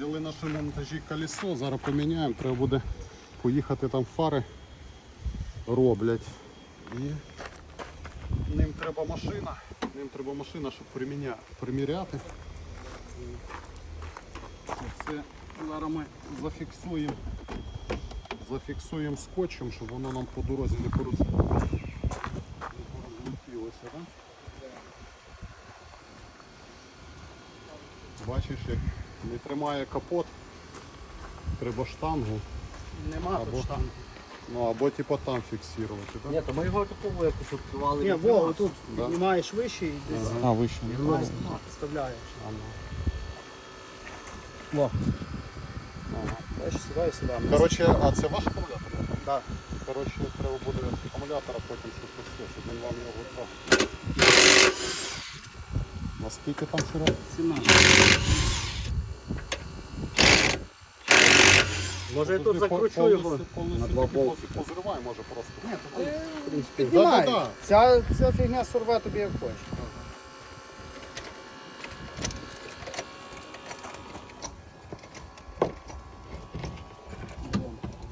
Взяли на шиномонтажі колесо, зараз поміняємо, треба буде поїхати там фари роблять. І ним треба машина, ним треба машина, щоб приміня... приміряти. Це зараз ми зафіксуємо, зафіксуємо скотчем, щоб воно нам по дорозі не порозлетілося. Да? Бачиш, як не тримає капот, треба штангу. Нема Або- тут штангу. Ну або типу там фіксувати, так? Ні, то ми його такого якось відкривали. Ні, во, тут Да. піднімаєш вище і десь А, вище. піднімаєш, вставляєш. Во. Бачиш, сюди і сюди. Коротше, а це ваш акумулятор? Да. Коротше, треба буде акумулятора потім щось все, щоб він вам його трав. Наскільки там сюди? 17. Може я тут закручу його. на два болти. Позривай може просто. Ні, то В принципі. піднімай. Да-да-да. Ця, ця фігня сурве тобі як хочеш.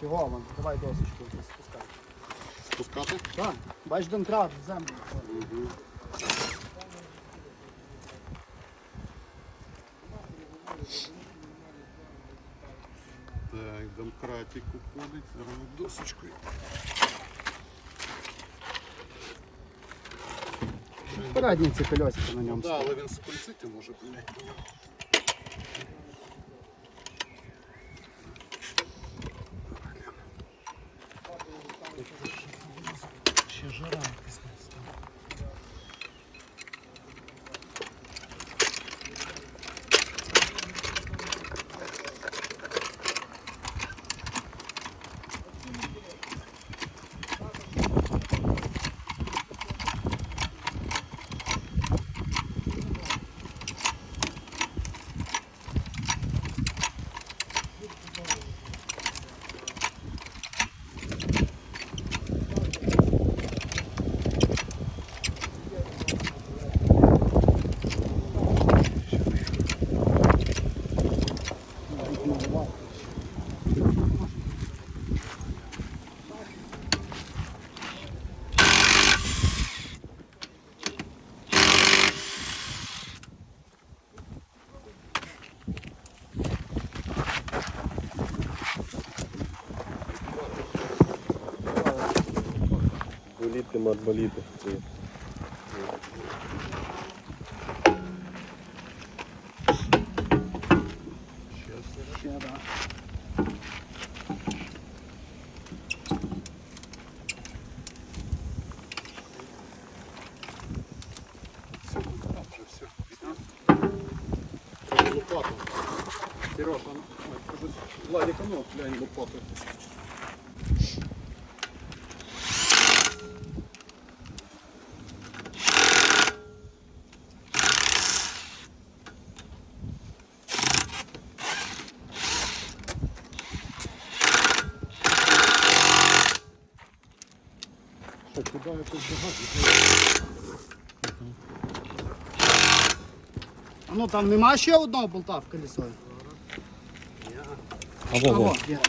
Його, давай досочку спускай. Спускати? Так, бач домкрат в землю. Так, домкратик уходить, зараз досочкою. Передні ці колесики на Ну Так, да, але він скользити може, блядь. Боліти, матболіти. Ще, да. Все, да, вже все. Лопату. Сережа, ну, ой, кажу, Владик, а ну, глянь лопату. кидаю тут багато. А Ну там нема ще одного болта в колесо. А Ого, є.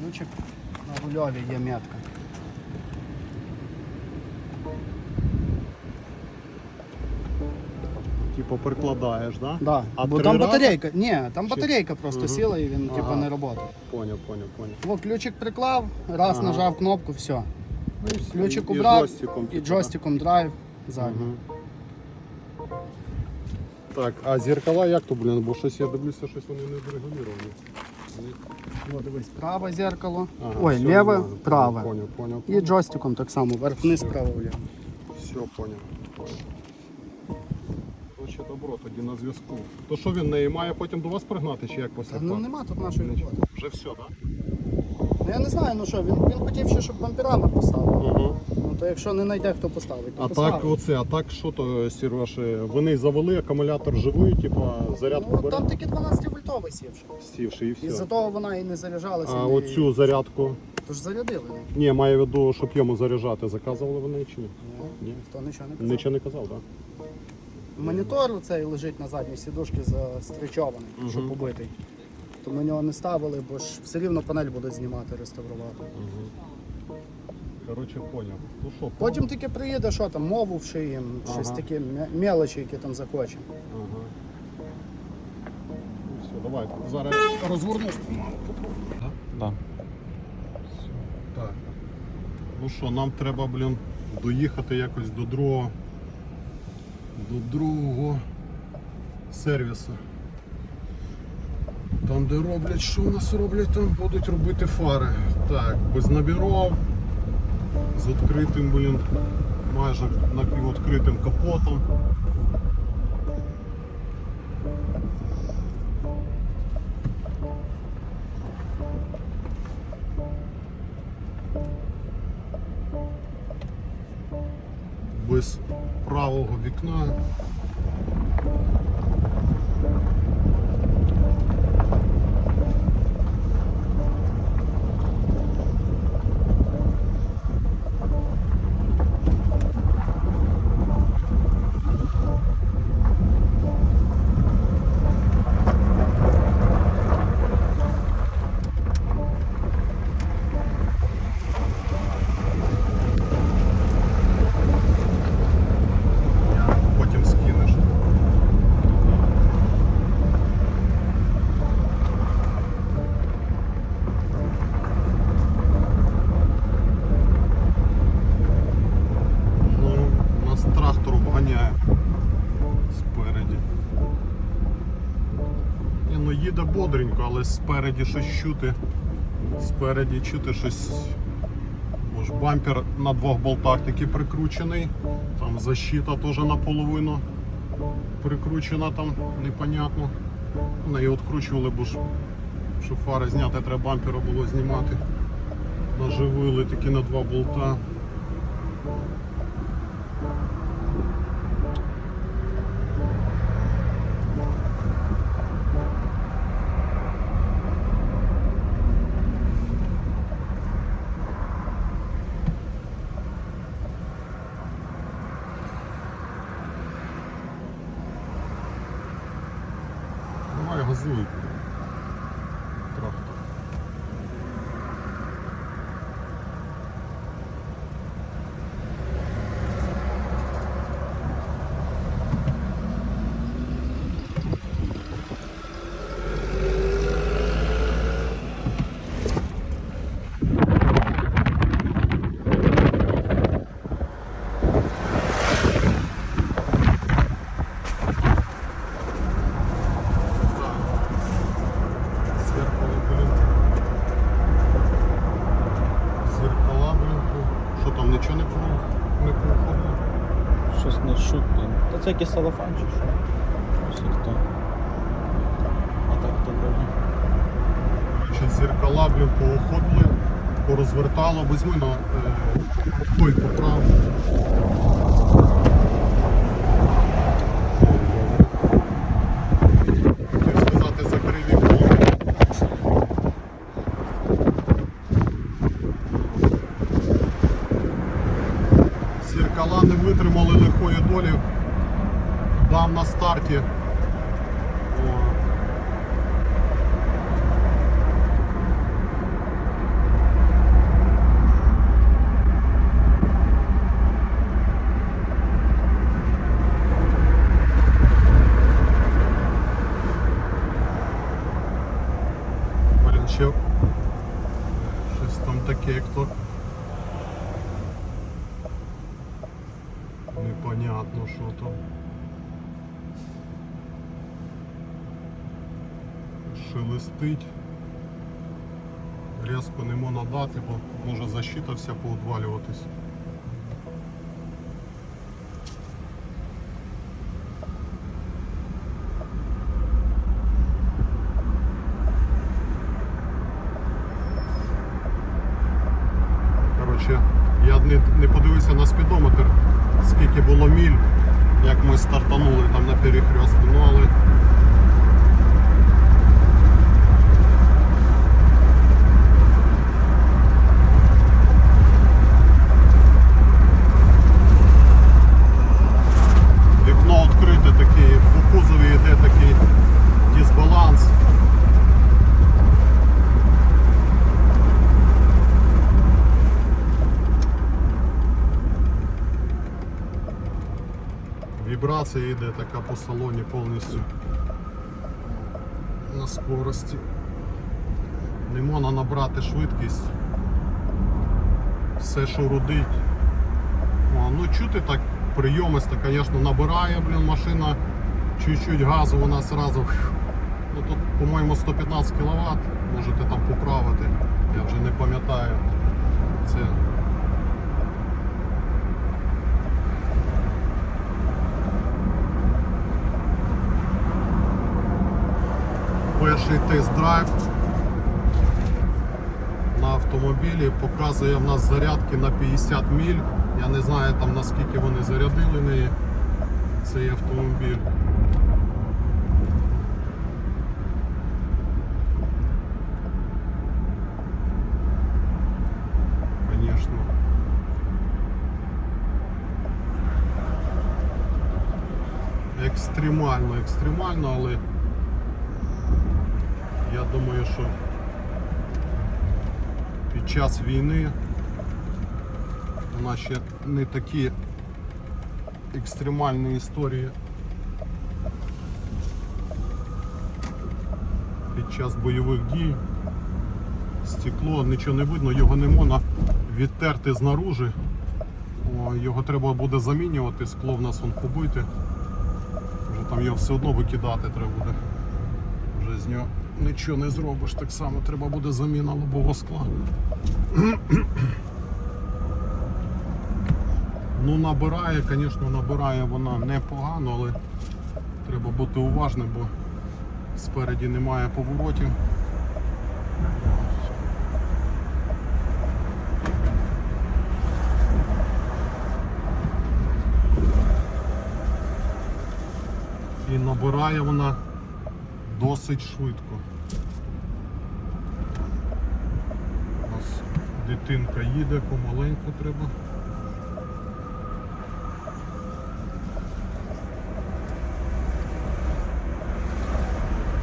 Ключик на рульові є метка. Типу прикладаєш, да? Да. А Бо три там рази? батарейка. Ні, там батарейка просто Мгм. сіла і він типу Ага. не працює. Поняв, поняв, поняв. Во, ключик приклав, раз Ага. нажав кнопку, все. Ключик І убрав джойстиком, і типу, джойстиком драйв задній. Мгм. Так, а зеркала як то, блін, бо щось я дивлюся, щось вони не врегуліровані. О, дивись, праве зеркало. Ага, Ой, все ліве, нормально. праве. Поняв, поняв. І джойстиком так само, вверх-вниз, право-вліво. Все, поняв. Короче, добро, тоді на зв'язку. То що він неї має потім до вас пригнати, чи як Та ну нема тут нашої роботи. Вже все, так? Я не знаю, ну що, він, він хотів ще, щоб бамперами поставили. Угу. Ну то якщо не знайде, хто поставить, то А поставить. так, оце, а так що то, Сереж, вони завели акумулятор живий, типа зарядку Ну, бере, там таки 12 вольтовий сівши. сівши і І все. за того вона і не заряджалася. А і не- оцю зарядку, Тож зарядили. ні, маю в виду, щоб йому заряджати, заказували вони чи ні? Ні. Ніхто нічого не казав. Нічого не казав, так? Монітор цей лежить на задній сідушці застрічований, Мгм. що побитий. То ми нього не ставили, бо ж все рівно панель буде знімати, реставрувати. Коротше, поняв. Ну що, Потім тільки приїде, що там, мову вшиєм, щось таке, мє- мелочі, які там захоче. Ага. Ну все, давай. Зараз розгорну. Да. Так. Ну що, нам треба, блін, доїхати якось до другого. До другого сервісу. Там, де роблять, що у нас роблять, там будуть робити фари. Так, без набіров, з відкритим, блін, майже напіввідкритим капотом. Без правого вікна. Потім скинеш. Ну, у нас трактор обганяє спереді. Ну їде бодренько, але спереді щось чути. Спереді чути щось. Бо ж бампер на двох болтах такий прикручений. Там защита теж наполовину прикручена там, непонятно. Вони її відкручували, бо ж щоб фари зняти, треба бампера було знімати. Наживили такі на два болта. Давай газуй. Трактор. Зеркало, блін. Зеркала, блін. Що там, нічого не про не проходило? Щось не шутно. Та це якийсь салафан чи що? Ось як то. А так то добре. Чи зеркала, блін, поохотли, порозвертало, візьми на е, той поправ. На старті. О, Блін, ще щось там таке, як то. Непонятно, що там. Шелестить. Різко не можна дати, бо може защита вся поудвалюватись. не, не подивився на спідометр, скільки було міль, як ми стартанули там на перехрестку. Ну але вікно відкрите таке, по кузові йде такий дисбаланс. Вібрація йде така по салоні повністю на скорості. Не можна набрати швидкість. Все, що рудить. Ну чути так прийомисто, звісно, набирає, блін, машина чуть-чуть газу, вона фью. Ну тут, по-моєму, 115 кВт, можете там поправити. Я вже не пам'ятаю. Це перший тест-драйв на автомобілі показує в нас зарядки на 50 міль. Я не знаю там наскільки вони зарядили неї цей автомобіль. Екстремально, екстремально, але я думаю, що під час війни у нас ще не такі екстремальні історії під час бойових дій. Стекло, нічого не видно, його не можна відтерти знаружи. Його треба буде замінювати, скло в нас вон побите. Вже там його все одно викидати треба буде. Вже з нього нічого не зробиш, так само треба буде заміна лобового скла. Ну набирає, звісно, набирає вона непогано, але треба бути уважним, бо спереді немає поворотів. І набирає вона досить швидко. У нас дитинка їде, помаленьку треба.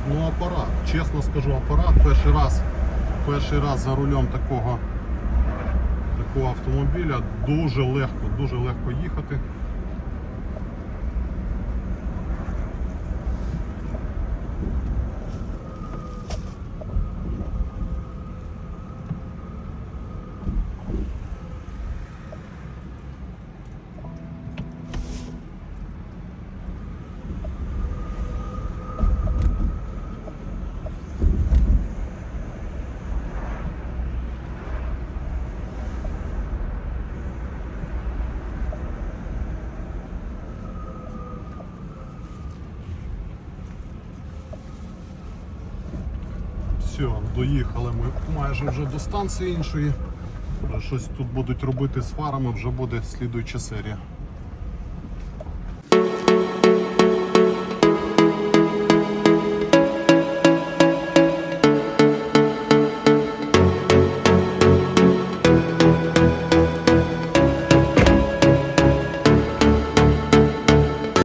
Ну апарат, чесно скажу, апарат перший раз, перший раз за рулем такого, такого автомобіля дуже легко, дуже легко їхати. Все, доїхали ми майже вже до станції іншої. Щось тут будуть робити з фарами, вже буде слідуюча серія.